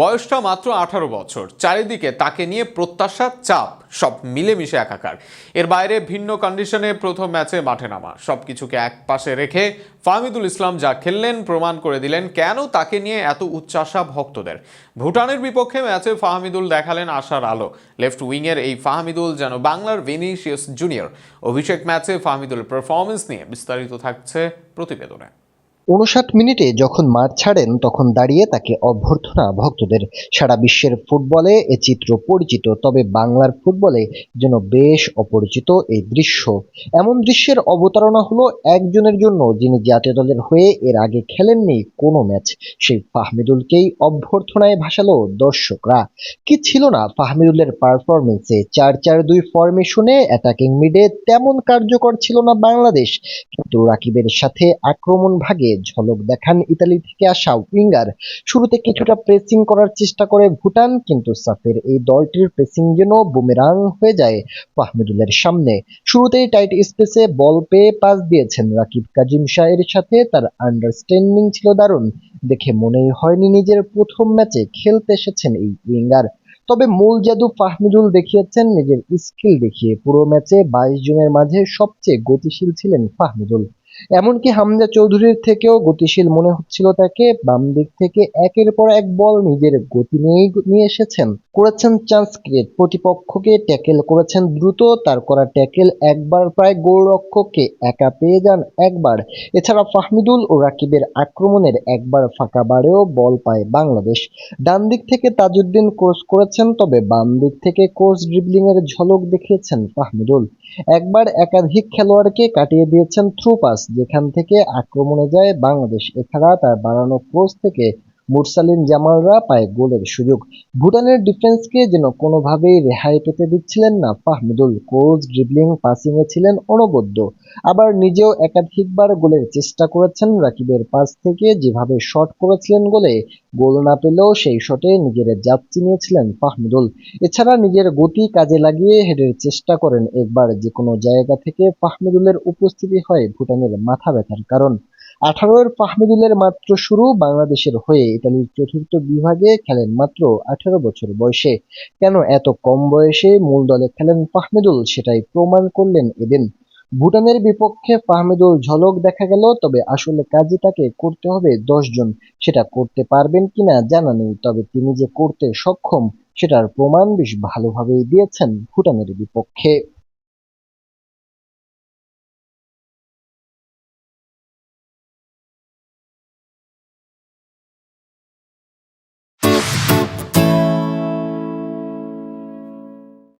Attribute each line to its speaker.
Speaker 1: বয়সটা মাত্র আঠারো বছর। চারিদিকে তাকে নিয়ে প্রত্যাশা, চাপ, সব মিলেমিশে একাকার। এর বাইরে ভিন্ন কন্ডিশনে প্রথম ম্যাচে মাঠে নামা। সব কিছুকে এক পাশে রেখে ফাহমিদুল ইসলাম যা খেললেন, প্রমাণ করে দিলেন কেন তাকে নিয়ে এত উচ্চাসা ভক্তদের। ভুটানের বিপক্ষে ম্যাচে ফাহমিদুল দেখালেন আশার আলো। লেফট উইংয়ের এই ফাহমিদুল যেন বাংলার ভিনিসিয়াস জুনিয়র অভিষেক ম্যাচে ফাহমিদুলের পারফরমেন্স নিয়ে বিস্তারিত থাকছে প্রতিবেদনে।
Speaker 2: উনষাট মিনিটে যখন মাঠ ছাড়েন, তখন দাঁড়িয়ে তাকে অভ্যর্থনা ভক্তদের। সারা বিশ্বের ফুটবলে এ চিত্র পরিচিত, তবে বাংলার ফুটবলে যেন বেশ অপরিচিত এই দৃশ্য। এমন দৃশ্যের অবতারণা হলো একজনের জন্য যিনি জাতীয় দলের হয়ে এর আগে খেলেননি কোনো ম্যাচ। সেই ফাহমিদুলকেই অভ্যর্থনায় ভাসালো দর্শকরা। কি ছিল না ফাহমিদুলের পারফরমেন্সে? চার চার দুই ফরমেশনে অ্যাটাকিং মিডে তেমন কার্যকর ছিল না বাংলাদেশ। কিন্তু রাকিবের সাথে আক্রমণ ভাগে ঝলক দেখান ইতালি থেকে আসা উইঙ্গার। শুরুতে কিছুটা প্রেসিং করার চেষ্টা করে ভুটান, কিন্তু সাফের এই দলটির প্রেসিং যেন বুমেরাং হয়ে যায় ফাহমিদুলের সামনে। শুরুতেই টাইট স্পেসে বল পেয়ে পাস দিয়েছেন রাকিব কাজিম শাহের সাথে। তার আন্ডারস্ট্যান্ডিং ছিল দারুণ। দেখে মনেই হয়নি নিজের প্রথম ম্যাচে খেলতে এসেছেন এই উইঙ্গার। তবে মূল জাদু ফাহমিদুল দেখিয়েছেন, নিজের স্কিল দেখিয়ে পুরো ম্যাচে বাইশ জনের মাঝে সবচেয়ে গতিশীল ছিলেন ফাহমিদুল। এমনকি হামজা চৌধুরীর থেকেও গতিশীল মনে হচ্ছিল তাকে। বাম দিক থেকে একের পর এক বল নিজের গতি নিয়েই নিয়ে এসেছেন। করেছেন চান্স ক্রিয়েট। প্রতিপক্ষকে ট্যাকেল করেছেন দ্রুত। তার করা ট্যাকেল একবার প্রায় গোলরক্ষককে একা পেয়ে যান একবার। এছাড়া ফাহমিদুল ও রাকিবের আক্রমণের একবার ফাঁকা বারেও বল পায় বাংলাদেশ। ডান দিক থেকে তাজউদ্দিন কোর্স করেছেন, তবে বাম দিক থেকে কোর্স ড্রিবলিং এর ঝলক দেখিয়েছেন ফাহমিদুল। একবার একাধিক খেলোয়াড়কে কাটিয়ে দিয়েছেন থ্রু পাস। যেখান থেকে আক্রমণে যায় বাংলাদেশ। এছাড়া তার বাড়ানো ক্রস থেকে মুরসালিন জামালরা পায় গোলের সুযোগ। ভুটানের ডিফেন্সকে যেন কোনোভাবেই রেহাই পেতে দিচ্ছিলেন না ফাহমিদুল, কোচ ড্রিবলিং পাসিংয়ে ছিলেন অনবদ্য। আবার নিজেও একাধিকবার গোলের চেষ্টা করেছেন রাকিবের পাস থেকে, যেভাবে শট করেছিলেন গোলে, গোল না পেলেও সেই শটে নিজের জাত চিনিয়েছিলেন ফাহমিদুল। এছাড়া নিজের গতি কাজে লাগিয়ে হেডের চেষ্টা করেন একবার যে কোনো জায়গা থেকে ফাহমিদুলের উপস্থিতি হয় ভুটানের মাথা ব্যথার কারণ। আঠারোর ফাহমিদুলের মাত্র শুরু বাংলাদেশের হয়ে ইতালির চতুর্থ বিভাগে খেলেন মাত্র আঠারো বছর বয়সে। কেন এত কম বয়সে মূল দলে খেলেন ফাহমিদুল সেটাই প্রমাণ করলেন এদিন। ভুটানের বিপক্ষে ফাহমিদুল ঝলক দেখা গেল, তবে আসলে কাজই তাকে করতে হবে জন। সেটা করতে পারবেন কিনা জানা নেই, তবে তিনি যে করতে সক্ষম, সেটার প্রমাণ বেশ ভালোভাবেই দিয়েছেন ভুটানের বিপক্ষে।